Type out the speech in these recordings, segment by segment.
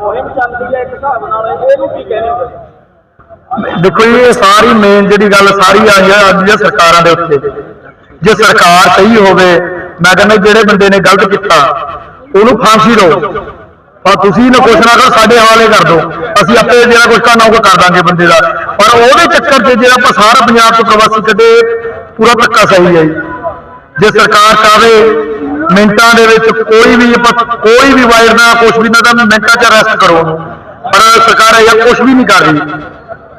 ਮੁਹਿੰਮ ਚੱਲਦੀ ਹੈ ਇੱਕ ਹਿਸਾਬ ਨਾਲ ਇਹਨੂੰ ਕੀ ਕਹਿੰਦੇ ਹੋ? ਦੇਖੋ ਜੀ, ਇਹ ਸਾਰੀ ਮੇਨ ਜਿਹੜੀ ਗੱਲ ਸਾਰੀ ਆਈ ਆ, ਅੱਜ ਦੀਆਂ ਸਰਕਾਰਾਂ ਦੇ ਉੱਤੇ। ਜੇ ਸਰਕਾਰ ਸਹੀ ਹੋਵੇ, ਮੈਂ ਕਹਿੰਦਾ ਜਿਹੜੇ ਬੰਦੇ ਨੇ ਗਲਤ ਕੀਤਾ, ਉਹਨੂੰ ਫਾਂਸੀ ਦਿਓ। ਪਰ ਤੁਸੀਂ ਨਾ ਕੁਛ ਨਾ ਕਰੋ, ਸਾਡੇ ਹਵਾਲੇ ਕਰ ਦਿਓ। ਅਸੀਂ ਆਪੇ ਜਿਹੜਾ ਕੁਛ ਕਰਨਾ ਉਹ ਕਰ ਦਾਂਗੇ ਬੰਦੇ ਦਾ। ਪਰ ਉਹਦੇ ਚੱਕਰ 'ਚ ਜਿਹੜਾ ਆਪਾਂ ਸਾਰਾ ਪੰਜਾਬ ਤੋਂ ਪ੍ਰਵਾਸੀ ਕੱਢੇ, ਪੂਰਾ ਧੱਕਾ ਸਹੀ ਹੈ ਜੀ। ਜੇ ਸਰਕਾਰ ਚਾਵੇ ਮਿੰਟਾਂ ਦੇ ਵਿੱਚ ਕੋਈ ਵੀ ਆਪਾਂ ਕੋਈ ਵੀ ਵਾਇਰ ਨਾ ਕੁਛ ਵੀ ਨਾ ਤਾਂ ਮਿੰਟਾਂ 'ਚ ਅਰੈਸਟ ਕਰੋ। ਪਰ ਸਰਕਾਰ ਇਹ ਕੁਛ ਵੀ ਨਹੀਂ ਕਰ ਰਹੀ।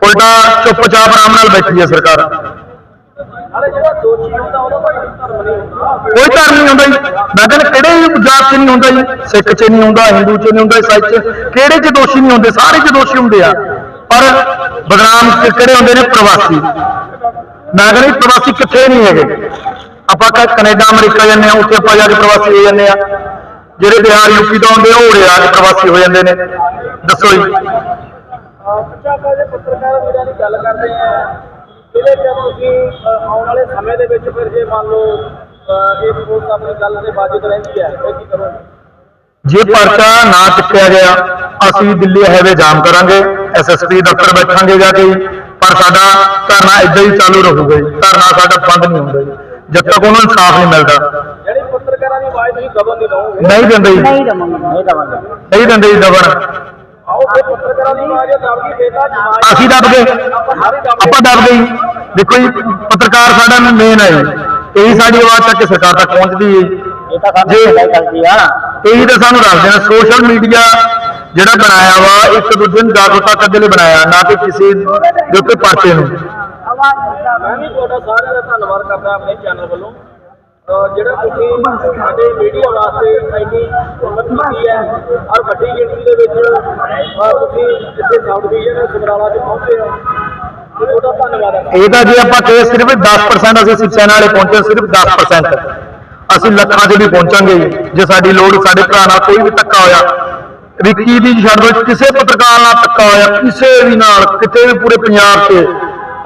ਉਲਟਾ ਚੁੱਪਚਾਪ ਆਰਾਮ ਨਾਲ ਬੈਠੀ ਹੈ ਸਰਕਾਰ। ਕੋਈ ਧਰਮ ਨਹੀਂ ਹੁੰਦਾ ਜੀ। ਮੈਂ ਕਹਿੰਦਾ ਕਿਹੜੇ ਪੰਜਾਬ 'ਚ ਨਹੀਂ ਹੁੰਦਾ ਜੀ, ਸਿੱਖ 'ਚ ਨਹੀਂ ਹੁੰਦਾ, ਹਿੰਦੂ 'ਚ ਨਹੀਂ ਹੁੰਦਾ, ਈਸਾਈ 'ਚ ਕਿਹੜੇ 'ਚ ਦੋਸ਼ੀ ਨਹੀਂ ਹੁੰਦੇ? ਸਾਰੇ 'ਚ ਦੋਸ਼ੀ ਹੁੰਦੇ ਆ। ਪਰ ਬਦਨਾਮ ਕਿਹੜੇ ਹੁੰਦੇ ਨੇ? ਪ੍ਰਵਾਸੀ। ਮੈਂ ਕਹਿੰਦਾ ਪ੍ਰਵਾਸੀ ਕਿੱਥੇ ਨਹੀਂ ਹੈਗੇ। ਆਪਾਂ ਕ- ਕੈਨੇਡਾ ਅਮਰੀਕਾ ਜਾਂਦੇ ਆ ਉੱਥੇ ਆਪਾਂ ਜਾ ਕੇ ਪ੍ਰਵਾਸੀ ਹੋ ਜਾਂਦੇ ਆ ਜਿਹੜੇ ਬਿਹਾਰ ਯੂਪੀ ਤੋਂ ਆਉਂਦੇ ਆ, ਉਹ ਉਰੇ ਆ ਕੇ ਪ੍ਰਵਾਸੀ ਹੋ ਜਾਂਦੇ ਨੇ। ਦੱਸੋ ਜੀ। ਜੇ ਪੱਤਰਕਾਰ ਵੀਰਾਂ ਦੀ ਗੱਲ ਕਰਦੇ ਆ ਇਹਦੇ ਚ ਤੁਸੀਂ ਅਹ, ਆਉਣ ਵਾਲੇ ਸਮੇਂ ਦੇ ਵਿੱਚ ਫਿਰ ਜੇ ਮੰਨ ਲਓ ਅਹ, ਇਹ ਰਿਪੋਰਟ ਆਪਣੀ ਗੱਲ ਤੇ ਵਾਜਬ ਰਹਿੰਦੀ ਹੈ ਫਿਰ ਕੀ ਕਰੋਗੇ? ਜੇ ਪਰਚਾ ਨਾ ਚੁੱਕਿਆ ਗਿਆ ਅਸੀਂ ਦਿੱਲੀ ਹਾਈਵੇ ਜਾਮ ਕਰਾਂਗੇ ਐਸਐਸਪੀ ਦਫ਼ਤਰ ਬੈਠਾਂਗੇ ਜਾ ਕੇ। ਪਰ ਸਾਡਾ ਧਰਨਾ ਇਦਾਂ ਹੀ ਚਾਲੂ ਰਹੂਗਾ ਜੀ। ਧਰਨਾ ਸਾਡਾ ਬੰਦ ਨਹੀਂ ਹੁੰਦਾ ਜੀ। ਜਦ ਤੱਕ ਉਹਨਾਂ ਨੂੰ ਇਨਸਾਫ ਨਹੀਂ ਮਿਲਦਾ। ਜਿਹੜੀ ਪੱਤਰਕਾਰਾਂ ਦੀ ਆਵਾਜ਼ ਤੁਸੀਂ ਦਬਨ ਨਹੀਂ ਦਓਗੇ ਨਹੀਂ ਦਿੰਦੇ ਜੀ। ਨਹੀਂ ਦਵਾਂਗੇ। ਨਹੀਂ ਦਵਾਂਗੇ। ਨਹੀਂ ਦਿੰਦੇ ਜੀ ਦਬਣ ਆਓ ਫਿਰ ਪੱਤਰਕਾਰਾਂ ਦੀ ਆਵਾਜ਼ ਦਬ ਗਈ ਸਮਾਜ ਅਸੀਂ ਦੱਬ ਗਏ। ਆਪਾਂ ਸਾਰੇ ਦੱਬ ਆਪਾਂ ਦੱਬ ਗਏ ਜੀ। ਦੇਖੋ ਜੀ ਪੱਤਰਕਾਰ ਸਾਡਾ ਮੇਨ ਹੈ। ਜੀ ਇਹੀ ਸਾਡੀ ਆਵਾਜ਼ ਤੱਕ ਸਰਕਾਰ ਤੱਕ ਪਹੁੰਚਦੀ ਹੈ ਜੀ। ਇਹ ਤਾਂ ਕੰਮ ਜੀ। ਸਹੀ ਕਰਦੀ ਆ। ਇਹੀ ਤਾਂ ਸਾਨੂੰ ਦੱਸਦੇ ਨੇ ਸੋਸ਼ਲ ਮੀਡੀਆ ਜਿਹੜਾ ਬਣਾਇਆ ਵਾ ਇੱਕ ਦੂਜੇ ਨੂੰ ਜਾਗਰੂਕਤਾ ਕਰਨ ਦੇ ਲਈ ਬਣਾਇਆ ਨਾ ਕਿ ਕਿਸੇ ਦੇ ਉੱਤੇ ਪਰਚੇ ਨੂੰ। ਮੈਂ ਵੀ ਤੁਹਾਡਾ ਸਾਰਿਆਂ ਦਾ ਧੰਨਵਾਦ ਕਰਦਾ ਆਪਣੇ ਚੈਨਲ ਵੱਲੋਂ। ਅਹ ਜਿਹੜਾ ਤੁਸੀਂ ਸਾਡੇ ਮੀਡੀਆ ਵਾਸਤੇ ਇੰਨੀ ਹਿੰਮਤ ਕੀਤੀ ਹੈ ਔਰ ਵੱਡੀ ਗਿਣਤੀ ਦੇ ਵਿੱਚ ਅਹ ਤੁਸੀਂ ਇੱਥੇ ਸਾਊਥ ਵਿਜ਼ਨ ਸਮਰਾਲਾ 'ਚ ਪਹੁੰਚੇ ਹੋ। ਤੇ ਤੁਹਾਡਾ ਧੰਨਵਾਦ ਹੈ। ਇਹ ਤਾਂ ਜੇ ਆਪਾਂ ਕਹੇ ਸਿਰਫ 10% ਅਸੀਂ ਸਿੱਖ ਸੈਨਾ ਵਾਲੇ ਪਹੁੰਚੇ ਸਿਰਫ 10% ਅਸੀਂ ਲੱਖਾਂ 'ਚ ਵੀ ਪਹੁੰਚਾਂਗੇ ਜੀ। ਸਾਡੀ ਲੋੜ ਸਾਡੇ ਭਰਾ ਨਾਲ ਕੋਈ ਵੀ ਧੱਕਾ ਹੋਇਆ ਵਿੱਕੀ ਦੀ ਛੱਡ ਦਿਓ ਕਿਸੇ ਪੱਤਰਕਾਰ ਨਾਲ ਧੱਕਾ ਹੋਇਆ ਕਿਸੇ ਵੀ ਨਾਲ ਕਿਤੇ ਵੀ ਪੂਰੇ ਪੰਜਾਬ 'ਚ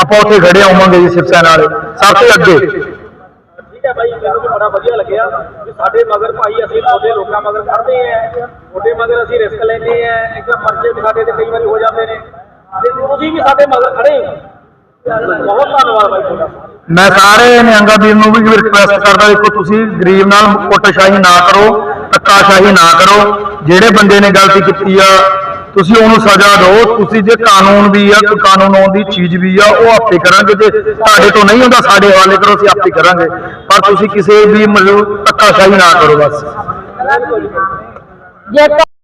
ਆਪਾਂ ਉੱਥੇ ਖੜੇ ਆਵਾਂਗੇ ਜੀ ਸਿੱਖ ਸੈਨਾ ਵਾਲੇ ਸਭ ਤੋਂ ਅੱਗੇ। ਠੀਕ ਹੈ ਬਾਈ ਮੈਨੂੰ ਬੜਾ ਵਧੀਆ ਲੱਗਿਆ। ਵੀ ਸਾਡੇ ਮਗਰ ਭਾਈ ਅਸੀਂ ਤੁਹਾਡੇ ਲੋਕਾਂ ਮਗਰ ਖੜਦੇ ਆ। ਤੁਹਾਡੇ ਮਗਰ ਅਸੀਂ ਰਿਸਕ ਲੈਂਦੇ ਆ। ਇੱਕ ਪਰਚੇ ਵੀ ਸਾਡੇ ਤੇ ਕਈ ਵਾਰੀ ਹੋ ਜਾਂਦੇ ਨੇ। ਤੇ ਤੁਸੀਂ ਵੀ ਸਾਡੇ ਮਗਰ ਖੜੇ ਹੋ। ਬਹੁਤ ਧੰਨਵਾਦ ਬਾਈ ਤੁਹਾਡਾ। ਮੈਂ ਸਾਰੇ ਨਿਹੰਗਾ ਵੀਰ ਨੂੰ ਵੀ ਰਿਕੁਐਸਟ ਕਰਦਾ ਦੇਖੋ ਤੁਸੀਂ ਗਰੀਬ ਨਾਲ ਕੁੱਟਸ਼ਾਹੀ ਨਾ ਕਰੋ ਧੱਕਾਸ਼ਾਹੀ ਨਾ ਕਰੋ। ਜਿਹੜੇ ਬੰਦੇ ਨੇ ਗਲਤੀ ਕੀਤੀ ਆ ਤੁਸੀਂ ਉਹਨੂੰ ਸਜ਼ਾ ਦਿਓ, ਤੁਸੀਂ ਜੇ ਕਾਨੂੰਨ ਵੀ ਆ, ਕੋਈ ਕਾਨੂੰਨ ਆਉਣ ਦੀ ਚੀਜ਼ ਵੀ ਆ, ਉਹ ਆਪੇ ਕਰਾਂਗੇ ਜੇ ਤੁਹਾਡੇ ਤੋਂ ਨਹੀਂ ਹੁੰਦਾ, ਸਾਡੇ ਹਵਾਲੇ ਕਰੋ, ਅਸੀਂ ਆਪੇ ਕਰਾਂਗੇ। ਪਰ ਤੁਸੀਂ ਕਿਸੇ ਵੀ ਮਤਲਬ ਧੱਕਾਸ਼ਾਹੀ ਨਾ ਕਰੋ ਬਸ। ਜੇ